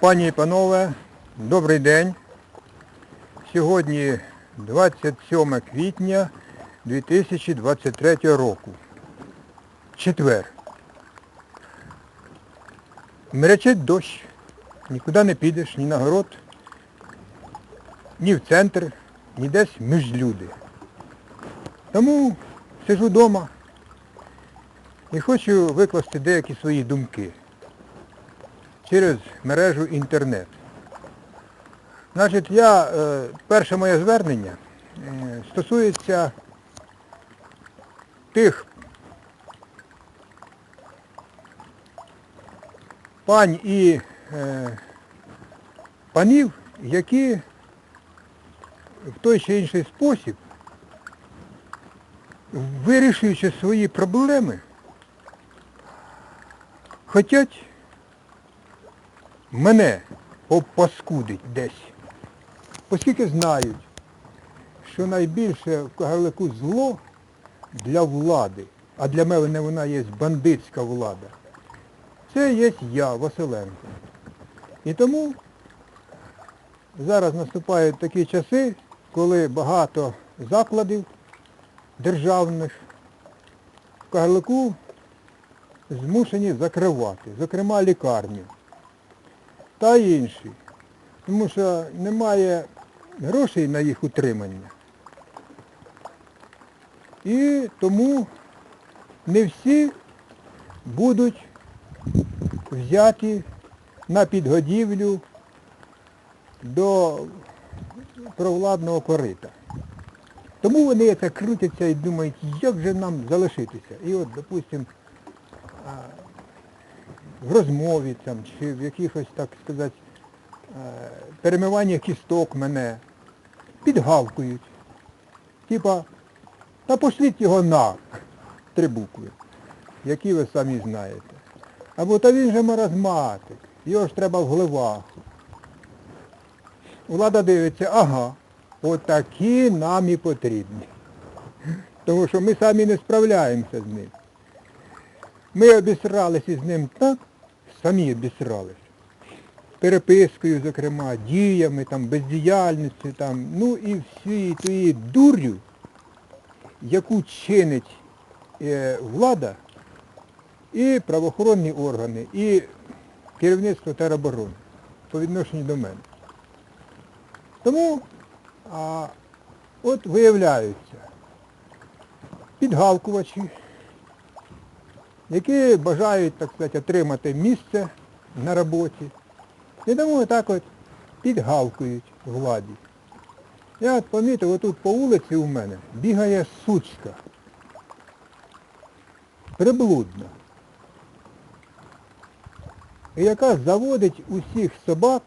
Пані і панове, добрий день. Сьогодні 27 квітня 2023 року. Четвер. Мрячить дощ. Нікуди не підеш, ні на город, ні в центр, ні десь між люди. Тому сижу вдома і хочу викласти деякі свої думки через мережу інтернет. Значить, я, е, перше моє звернення е, стосується тих пань і е, панів, які в той чи інший спосіб, вирішуючи свої проблеми, хочуть мене попаскудить десь. Оскільки знають, що найбільше в Кагарлику зло для влади, а для мене вона є бандитська влада, це є я, Василенко. І тому зараз наступають такі часи, коли багато закладів державних в Кагарлику змушені закривати, зокрема лікарню та інші. Тому що немає грошей на їх утримання. І тому не всі будуть взяті на підгодівлю до провладного корита. Тому вони це крутяться і думають, як же нам залишитися. І от, допустимо, в розмові там, чи в якихось, так сказати, е, перемиванні кісток мене підгавкують. Типа, та пошліть його на три букви, які ви самі знаєте. Або та він же маразматик, його ж треба в гливаху. Влада дивиться, ага, отакі нам і потрібні. Тому що ми самі не справляємося з ним. Ми обісралися із ним так, самі обісралися. Перепискою, зокрема, діями, там, бездіяльністю, там, ну і всією тією дур'ю, яку чинить е, влада і правоохоронні органи, і керівництво тероборони по відношенню до мене. Тому а, от виявляються підгавкувачі, які бажають, так сказати, отримати місце на роботі. І тому так от підгавкують владі. Я от помітив, отут по вулиці у мене бігає сучка. Приблудна. І яка заводить усіх собак,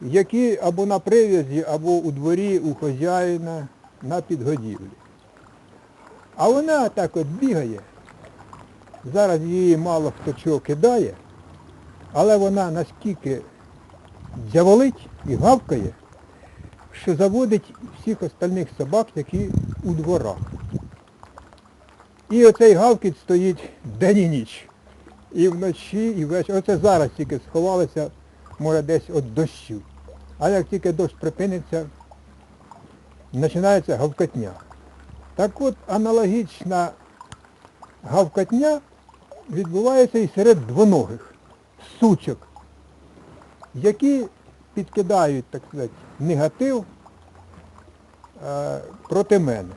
які або на прив'язі, або у дворі у хазяїна на підгодівлі. А вона так от бігає, Зараз її мало хто чого кидає, але вона наскільки дяволить і гавкає, що заводить всіх остальних собак, які у дворах. І оцей гавкіт стоїть день і ніч. І вночі, і ввечері. Оце зараз тільки сховалися, може, десь від дощу. А як тільки дощ припиниться, починається гавкотня. Так от аналогічна гавкотня відбувається і серед двоногих сучок, які підкидають, так сказати, негатив е, проти мене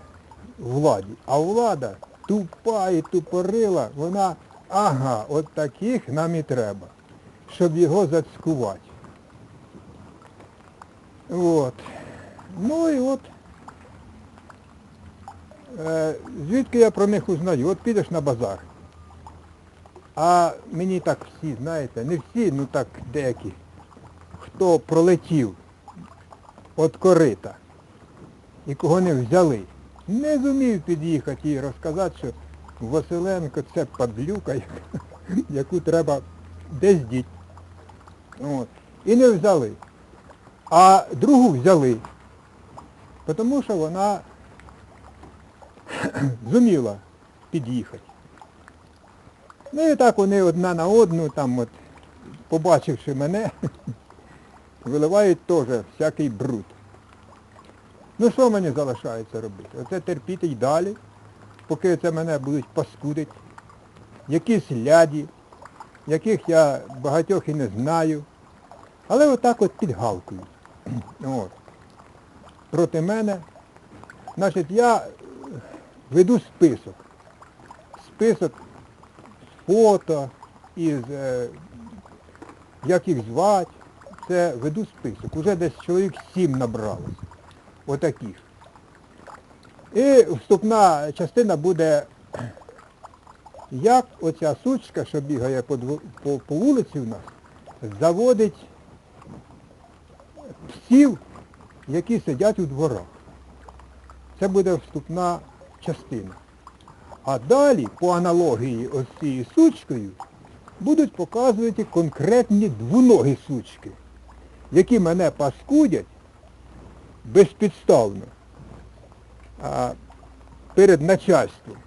владі. А влада тупа і тупорила, вона, ага, от таких нам і треба, щоб його зацькувати. От. Ну і от. Е, звідки я про них узнаю? От підеш на базар. А мені так всі, знаєте, не всі, ну так деякі, хто пролетів від корита і кого не взяли, не зумів під'їхати і розказати, що Василенко це падлюка, яку треба десь діть. От. І не взяли. А другу взяли, тому що вона зуміла під'їхати. Ну і так вони одна на одну там от побачивши мене, виливають теж всякий бруд. Ну що мені залишається робити? Оце терпіти й далі, поки це мене будуть паскудити. Якісь ляді, яких я багатьох і не знаю. Але отак от підгалкують. От. Проти мене. Значить, я е, веду список. Список фото, із е, як їх звати. Це веду список. Уже десь чоловік сім набралось. Отаких. І вступна частина буде, як оця сучка, що бігає по, по, по вулиці в нас, заводить псів, які сидять у дворах. Це буде вступна частина. А далі, по аналогії ось цією сучкою, будуть показувати конкретні двоногі сучки, які мене паскудять безпідставно а, перед начальством,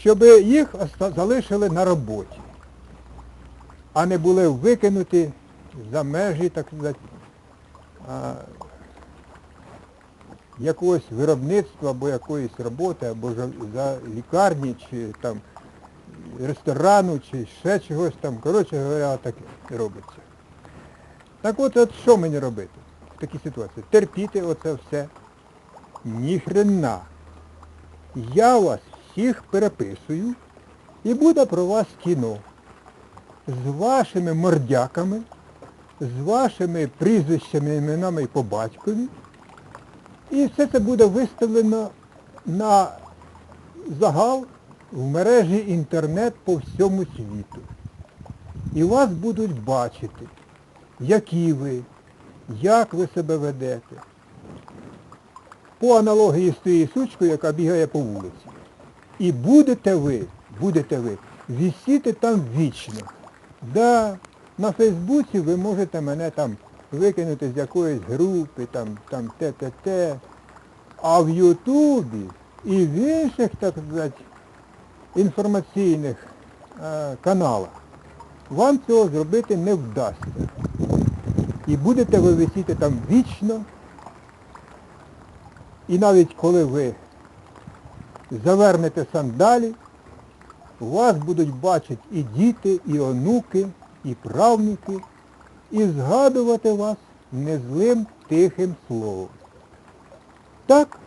щоб їх залишили на роботі, а не були викинуті за межі, так сказати, якогось виробництва або якоїсь роботи, або за, лікарні, чи там ресторану, чи ще чогось там. Коротше говоря, так робиться. Так от, от що мені робити в такій ситуації? Терпіти оце все. Ніхрена. Я вас всіх переписую і буде про вас кіно. З вашими мордяками, з вашими прізвищами, іменами по батькові. І все це буде виставлено на загал в мережі інтернет по всьому світу. І вас будуть бачити, які ви, як ви себе ведете. По аналогії з тією сучкою, яка бігає по вулиці. І будете ви, будете ви, висіти там вічно. Да, на Фейсбуці ви можете мене там викинути з якоїсь групи, там, там те-те-те. А в Ютубі і в інших, так сказати, інформаційних е, каналах вам цього зробити не вдасться. І будете ви висіти там вічно. І навіть коли ви завернете сандалі, вас будуть бачити і діти, і онуки, і правнуки, і згадувати вас незлим тихим словом. Так,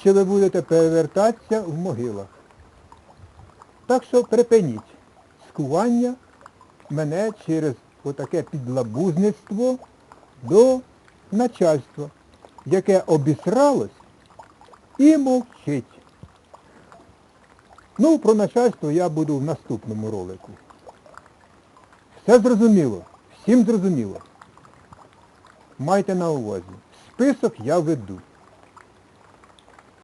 що ви будете перевертатися в могилах. Так що припиніть скування мене через отаке підлабузництво до начальства, яке обісралось і мовчить. Ну, про начальство я буду в наступному ролику. Все зрозуміло, всім зрозуміло. Майте на увазі, список я веду.